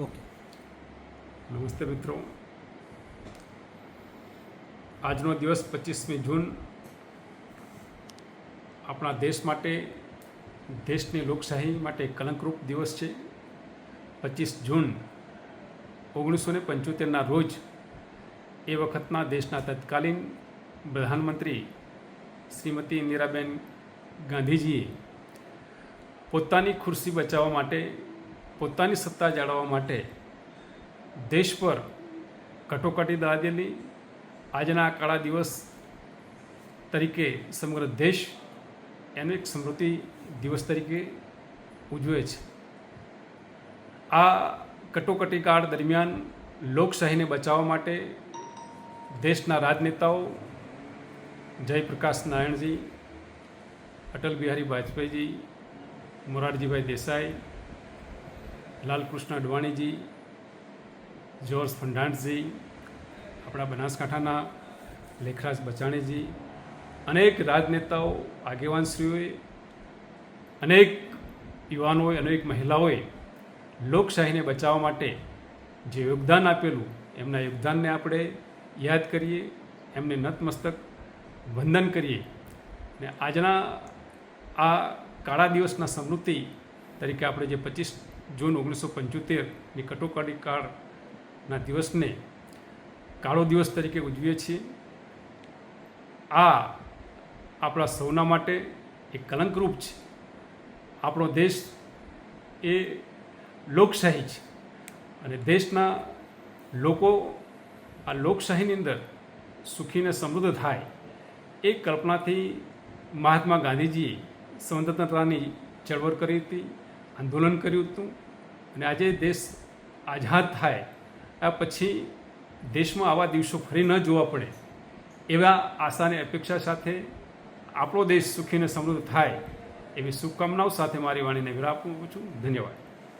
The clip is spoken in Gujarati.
ઓકે. નમસ્તે મિત્રો. આજનો દિવસ પચીસમી જૂન આપણા દેશ માટે, દેશની લોકશાહી માટે કલંકરૂપ દિવસ છે. પચીસ જૂન ઓગણીસો ને પંચોતેરના રોજ એ વખતના દેશના તત્કાલીન પ્રધાનમંત્રી શ્રીમતી ઇન્દિરાબેન ગાંધીજીએ પોતાની ખુરશી બચાવવા માટે પોતાની સત્તા જાળવવા માટે દેશ પર કટોકટી દાદેલી આજના કાળા દિવસ તરીકે સમગ્ર દેશ એને એક સ્મૃતિ દિવસ તરીકે ઉજવે છે. આ કટોકટી કાળ દરમિયાન લોકશાહીને બચાવવા માટે દેશના રાજનેતાઓ જયપ્રકાશ નારાયણજી, અટલ બિહારી વાજપેયીજી, મોરારજીભાઈ દેસાઈ લાલકૃષ્ણ અડવાણીજી, જ્યોર્જ ફંડાણજી આપણા બનાસકાંઠાના લેખરાજ બચાણીજી, અનેક રાજનેતાઓ, આગેવાનશ્રીઓએ, અનેક યુવાનોએ, અનેક મહિલાઓએ લોકશાહીને બચાવવા માટે જે યોગદાન આપેલું, એમના યોગદાનને આપણે યાદ કરીએ, એમને નતમસ્તક વંદન કરીએ. ને આજના આ કાળા દિવસના સ્મૃતિ તરીકે આપણે જે પચીસ જૂન ઓગણીસો પંચોતેરની કટોકટી કાળના દિવસને કાળો દિવસ તરીકે ઉજવીએ છીએ. આ આપણા સૌના માટે એક કલંકરૂપ છે. આપણો દેશ એ લોકશાહી છે અને દેશના લોકો આ લોકશાહીની અંદર સુખીને સમૃદ્ધ થાય એ કલ્પનાથી મહાત્મા ગાંધીજીએ સ્વતંત્રતાની ચળવળ કરી હતી. આંદોલન કર્યું હતું અને આજે દેશ આઝાદ થાય, આ પછી દેશમાં આવા દિવસો ફરી ન જોવા પડે એવા આશાની અપેક્ષા સાથે આપણો દેશ સુખીને સમૃદ્ધ થાય એવી શુભકામનાઓ સાથે મારી વાણીને વિરામ છું. ધન્યવાદ.